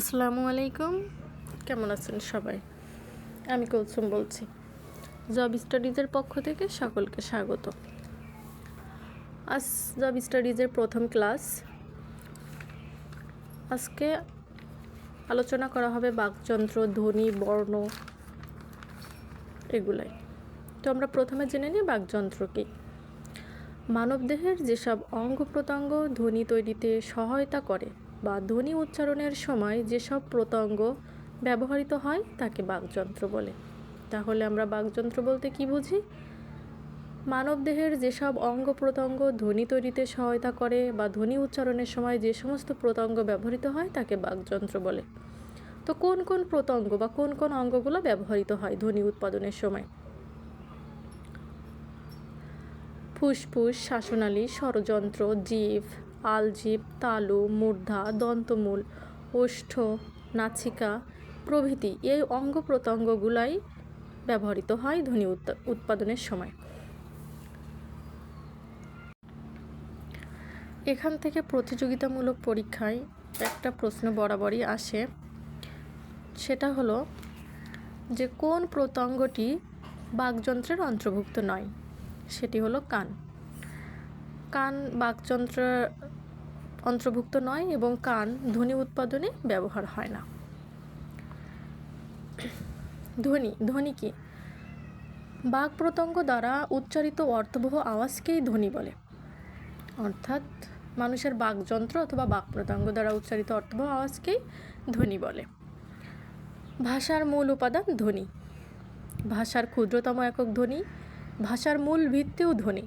আসসালামু আলাইকুম। কেমন আছেন সবাই? আমি কুলসুম বলছি। জব স্টাডিজের পক্ষ থেকে সকলকে স্বাগত। আজ জব স্টাডিজের প্রথম ক্লাস। আজকে আলোচনা করা হবে বাকযন্ত্র, ধ্বনি, বর্ণ এগুলাই। তো আমরা প্রথমে জেনে নিই বাকযন্ত্র কী। মানবদেহের যেসব অঙ্গ প্রত্যঙ্গ ধ্বনি তৈরিতে সহায়তা করে বা ধ্বনি উচ্চারণের সময় যেসব প্রত্যঙ্গ ব্যবহৃত হয় তাকে বাকযন্ত্র বলে। তাহলে আমরা বাকযন্ত্র বলতে কি বুঝি? মানবদেহের যেসব অঙ্গ প্রত্যঙ্গ ধ্বনি তৈরিতে সহায়তা করে বা ধ্বনি উচ্চারণের সময় যে সমস্ত প্রত্যঙ্গ ব্যবহৃত হয় তাকে বাকযন্ত্র বলে। তো কোন কোন প্রত্যঙ্গ বা কোন কোন অঙ্গগুলো ব্যবহৃত হয় ধ্বনি উৎপাদনের সময়? ফুসফুস, শ্বাসনালী ষড়যন্ত্র জীব আলজিভ তালু, মূর্ধা, দন্তমূল, ওষ্ঠ, নাচিকা প্রভৃতি এই অঙ্গ প্রত্যঙ্গগুলাই ব্যবহৃত হয় ধ্বনি উৎ- উৎপাদনের সময়। এখান থেকে প্রতিযোগিতামূলক পরীক্ষায় একটা প্রশ্ন বরাবরই আসে। সেটা হলো যে কোন প্রত্যঙ্গটি বাকযন্ত্রের অন্তর্ভুক্ত নয়? সেটি হলো কান। কান বাকযন্ত্রের অন্তর্ভুক্ত নয় এবং কান ধ্বনি উৎপাদনে ব্যবহার হয় না। ধ্বনি ধ্বনি কি? বাক প্রত্যঙ্গ দ্বারা উচ্চারিত অর্থবহ আওয়াজকেই ধ্বনি বলে। অর্থাৎ মানুষের বাকযন্ত্র অথবা বাক প্রত্যঙ্গ দ্বারা উচ্চারিত অর্থবহ আওয়াজকেই ধ্বনি বলে। ভাষার মূল উপাদান ধ্বনি। ভাষার ক্ষুদ্রতম একক ধ্বনি, ভাষার মূল ভিত্তিও ধ্বনি।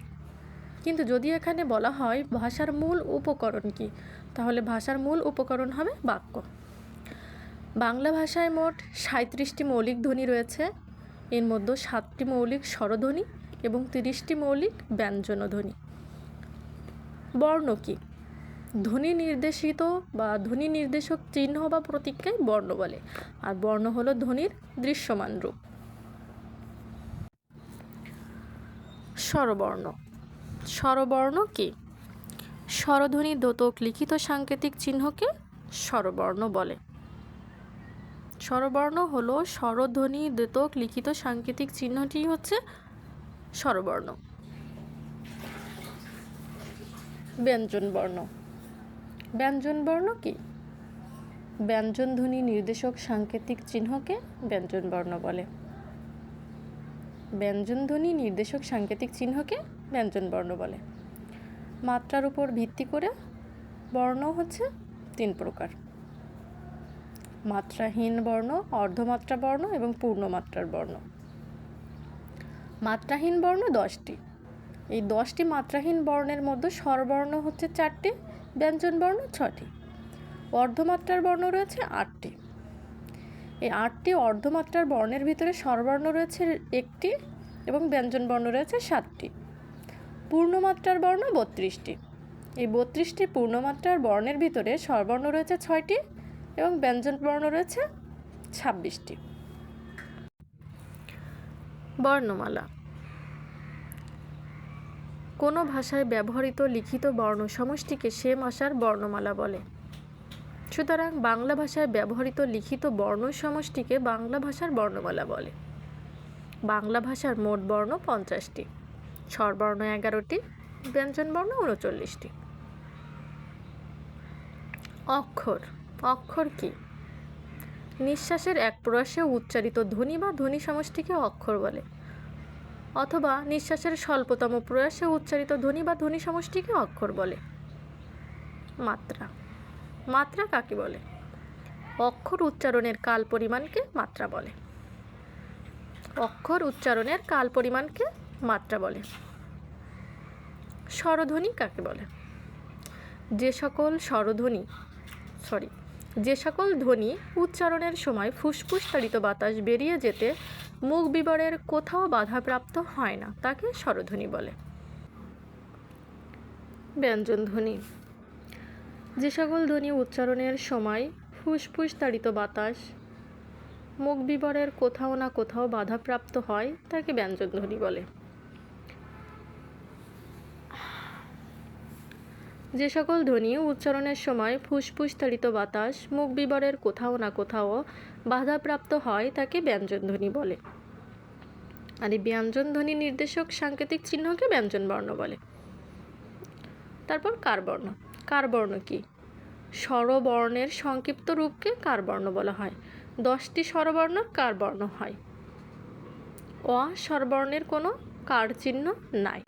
কিন্তু যদি এখানে বলা হয় ভাষার মূল উপকরণ কি, তাহলে ভাষার মূল উপকরণ হবে বাক্য। বাংলা ভাষায় মোট সাঁত্রিশটি মৌলিক ধ্বনি রয়েছে, এর মধ্যে সাতটি মৌলিক স্বরধ্বনি এবং তিরিশটি মৌলিক ব্যঞ্জন ধ্বনি বর্ণ কি, ধ্বনি নির্দেশিত বা ধ্বনি নির্দেশক চিহ্ন বা প্রতীককে বর্ণ বলে, আর বর্ণ হলো ধ্বনির দৃশ্যমান রূপ। স্বরবর্ণ স্বরবর্ণ কি? স্বরধ্বনি দোতক লিখিত সাংকেতিক চিহ্নকে স্বরবর্ণ বলে। স্বরবর্ণ হলো স্বরধ্বনি দোতক লিখিত সাংকেতিক চিহ্নটি হচ্ছে স্বরবর্ণ। ব্যঞ্জন বর্ণ ব্যঞ্জন বর্ণ কি? ব্যঞ্জন ধ্বনি নির্দেশক সাংকেতিক চিহ্নকে ব্যঞ্জন বর্ণ বলে। ব্যঞ্জনধ্বনি নির্দেশক সাংকেতিক চিহ্নকে ব্যঞ্জন বর্ণ বলে। মাত্রার উপর ভিত্তি করে বর্ণ হচ্ছে তিন প্রকার। মাত্রাহীন বর্ণ, অর্ধমাত্রা বর্ণ এবং পূর্ণমাত্রার বর্ণ। মাত্রাহীন বর্ণ দশটি। এই দশটি মাত্রাহীন বর্ণের মধ্যে স্বরবর্ণ হচ্ছে চারটি, ব্যঞ্জন বর্ণ ছটি। অর্ধমাত্রার বর্ণ রয়েছে আটটি। এই আটটি অর্ধমাত্রার বর্ণের ভিতরে স্বরবর্ণ রয়েছে একটি এবং ব্যঞ্জন বর্ণ রয়েছে সাতটি। পূর্ণমাত্রার বর্ণ বত্রিশটি। এই বত্রিশটি পূর্ণমাত্রার বর্ণের ভিতরে স্বরবর্ণ রয়েছে ছয়টি এবং ব্যঞ্জন বর্ণ রয়েছে ছাব্বিশটি। বর্ণমালা। কোনো ভাষায় ব্যবহৃত লিখিত বর্ণ সমষ্টিকে সে ভাষার বর্ণমালা বলে। সুতরাং বাংলা ভাষায় ব্যবহৃত লিখিত বর্ণ সমষ্টিকে বাংলা ভাষার বর্ণমালা বলে। বাংলা ভাষার মোট বর্ণ পঞ্চাশটি। স্বরবর্ণ এগারোটি, ব্যঞ্জনবর্ণ উনচল্লিশটি। অক্ষর অক্ষর কি? নিঃশ্বাসের এক প্রয়াসে উচ্চারিত ধ্বনি বা ধ্বনি সমষ্টিকে অক্ষর বলে। অথবা নিঃশ্বাসের স্বল্পতম প্রয়াসে উচ্চারিত ধ্বনি বা ধ্বনি সমষ্টিকে অক্ষর বলে। মাত্রা মাত্রা কাকে বলে? অক্ষর উচ্চারণের কাল পরিমাণকে মাত্রা বলে। অক্ষর উচ্চারণের কাল পরিমাণকে মাত্রা বলে। স্বরধ্বনি কাকে বলে? যে সকল স্বরধ্বনি সরি যে সকল ধ্বনি উচ্চারণের সময় ফুসফুস তাড়িত বাতাস বেরিয়ে যেতে মুখ বিবরের কোথাও বাধাপ্রাপ্ত হয় না, তাকে স্বরধ্বনি বলে। ব্যঞ্জন ধ্বনি, যে সকল ধ্বনি উচ্চারণের সময় ফুসফুস তাড়িত বাতাস মুখ বিবরের কোথাও না কোথাও বাধাপ্রাপ্ত হয়, তাকে ব্যঞ্জনধ্বনি বলে। যে সকল ধ্বনি উচ্চারণের সময় ফুসফুস তাড়িত বাতাস, মুখ বিবরের কোথাও না কোথাও বাধাপ্রাপ্ত হয়, তাকে ব্যঞ্জন ধ্বনি বলে। আর এই ব্যঞ্জন ধ্বনি নির্দেশক সাংকেতিক চিহ্নকে ব্যঞ্জন বর্ণ বলে। তারপর কার বর্ণ কার বর্ণ কি? স্বরবর্ণের সংক্ষিপ্ত রূপকে কার বর্ণ বলা হয়। দশটি স্বরবর্ণ কার বর্ণ হয়। অ স্বরবর্ণের কোনো কার চিহ্ন নাই।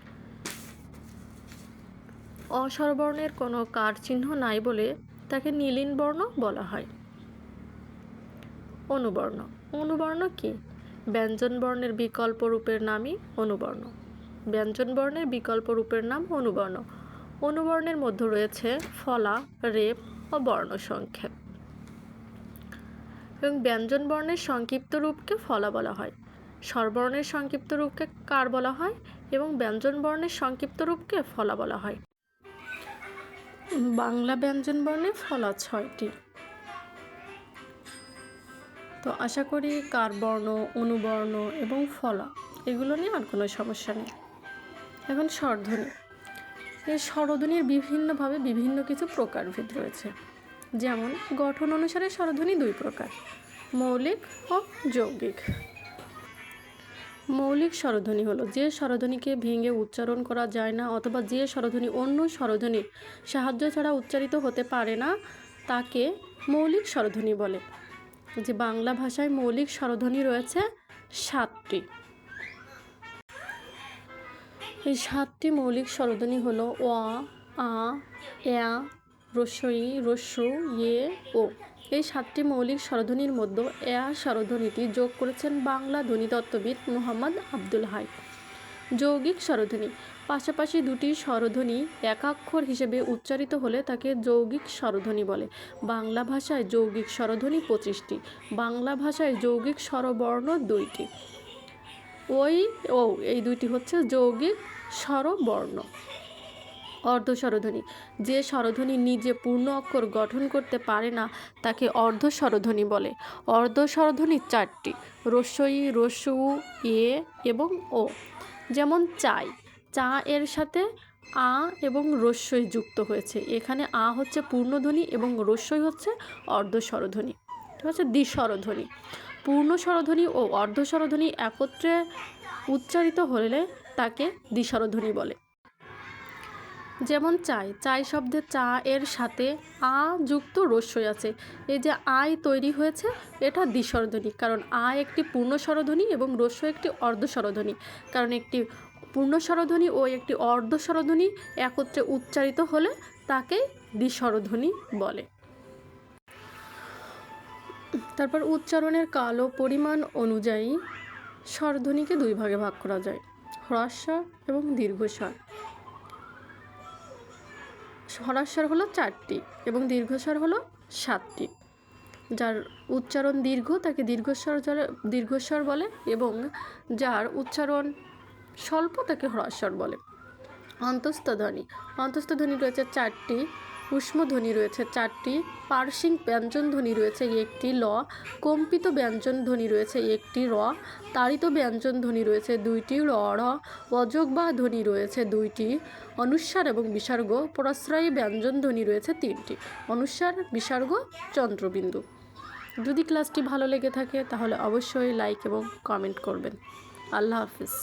অস্বরবর্ণের কোনো কার চিহ্ন নাই বলে তাকে নীলিন বর্ণ বলা হয়। অনুবর্ণ। অনুবর্ণ কি? ব্যঞ্জন বর্ণের বিকল্প রূপের নামই অনুবর্ণ। ব্যঞ্জন বর্ণের বিকল্প রূপের নাম অনুবর্ণ। অনুবর্ণের মধ্যে রয়েছে ফলা, রেপ ও বর্ণ সংক্ষেপ এবং ব্যঞ্জন বর্ণের সংক্ষিপ্ত রূপকে ফলা বলা হয়। স্বরবর্ণের সংক্ষিপ্ত রূপকে কার বলা হয় এবং ব্যঞ্জন বর্ণের সংক্ষিপ্ত রূপকে ফলা বলা হয়। বাংলা ব্যঞ্জন বর্ণে ফলা ছয়টি। তো আশা করি কার বর্ণ, অনুবর্ণ এবং ফলা, এগুলো নিয়ে আর কোনো সমস্যা নেই। এখন স্বরধ্বনি। এই স্বরধ্বনির বিভিন্নভাবে বিভিন্ন কিছু প্রকারভেদ রয়েছে। যেমন গঠন অনুসারে স্বরধ্বনি দুই প্রকার, মৌলিক ও যৌগিক। মৌলিক স্বরধ্বনি হলো যে স্বরধ্বনিকে ভেঙে উচ্চারণ করা যায় না অথবা যে স্বরধ্বনি অন্য স্বরধ্বনির সাহায্য ছাড়া উচ্চারিত হতে পারে না, তাকে মৌলিক স্বরধ্বনি বলে। যে বাংলা ভাষায় মৌলিক স্বরধ্বনি রয়েছে সাতটি। এই সাতটি মৌলিক স্বরধ্বনি হলো অ, আ রস্বই রস্যু ইয়ে ও। এই সাতটি মৌলিক স্বরধ্বনির মধ্যে এ স্বরধ্বনিটি যোগ করেছেন বাংলা ধ্বনিতত্ত্ববিদ মোহাম্মদ আব্দুল হাই। যৌগিক স্বরধ্বনি। পাশাপাশি দুটি স্বরধ্বনি একাক্ষর হিসেবে উচ্চারিত হলে তাকে যৌগিক স্বরধ্বনি বলে। বাংলা ভাষায় যৌগিক স্বরধ্বনি পঁচিশটি, বাংলা ভাষায় যৌগিক স্বরবর্ণ দুইটি। ওই, ও, এই দুইটি হচ্ছে যৌগিক স্বরবর্ণ। অর্ধ স্বরধ্বনি যে স্বরধ্বনি নিজে পূর্ণ অক্ষর গঠন করতে পারে না, তাকে অর্ধ স্বরধ্বনি বলে। অর্ধ স্বরধ্বনি চারটি, রস্যই রস্যু এ এবং ও। যেমন চাই, চা এর সাথে আ এবং রস্যই যুক্ত হয়েছে। এখানে আ হচ্ছে পূর্ণধ্বনি এবং রস্যই হচ্ছে অর্ধ স্বরধ্বনি ঠিক আছে দ্বিস্বরধ্বনি। পূর্ণ স্বরধ্বনি ও অর্ধ স্বরধ্বনি একত্রে উচ্চারিত হলে তাকে দ্বিস্বরধ্বনি বলে। যেমন চাই চাই শব্দে চা এর সাথে আ যুক্ত রস্যই আছে। এই যে আয় তৈরি হয়েছে, এটা দ্বিস্বরধ্বনি কারণ আ একটি পূর্ণ স্বরধ্বনি এবং রস্য একটি অর্ধ স্বরধ্বনি কারণ একটি পূর্ণ স্বরধ্বনি ও একটি অর্ধ স্বরধ্বনি একত্রে উচ্চারিত হলে তাকে দ্বিস্বরধ্বনি বলে। তারপর উচ্চারণের কাল ও পরিমাণ অনুযায়ী স্বরধ্বনিকে দুই ভাগে ভাগ করা যায় হ্রস্বর এবং দীর্ঘস্বর। হ্রস্বর হলো চারটি এবং দীর্ঘস্বর হলো সাতটি। যার উচ্চারণ দীর্ঘ, তাকে দীর্ঘস্বর দীর্ঘস্বর বলে এবং যার উচ্চারণ স্বল্প, তাকে হ্রস্বর বলে। অন্তস্থ ধ্বনি অন্তস্থ ধ্বনি রয়েছে চারটি ধ্বনি রয়েছে, চারটি পার্শ্বিক ব্যঞ্জন ধ্বনি রয়েছে, একটি ল, কম্পিত ব্যঞ্জন ধ্বনি রয়েছে, একটি র, তাড়িত ব্যঞ্জন ধ্বনি রয়েছে, দুইটি র র অযোগ বা ধ্বনি রয়েছে, দুইটি অনুস্বার এবং বিসর্গ, প্রশ্রয়ী ব্যঞ্জন ধ্বনি রয়েছে, তিনটি অনুস্বার বিসর্গ, চন্দ্রবিন্দু। যদি ক্লাসটি ভালো লেগে থাকে, তাহলে অবশ্যই লাইক এবং কমেন্ট করবেন। আল্লাহ হাফিজ।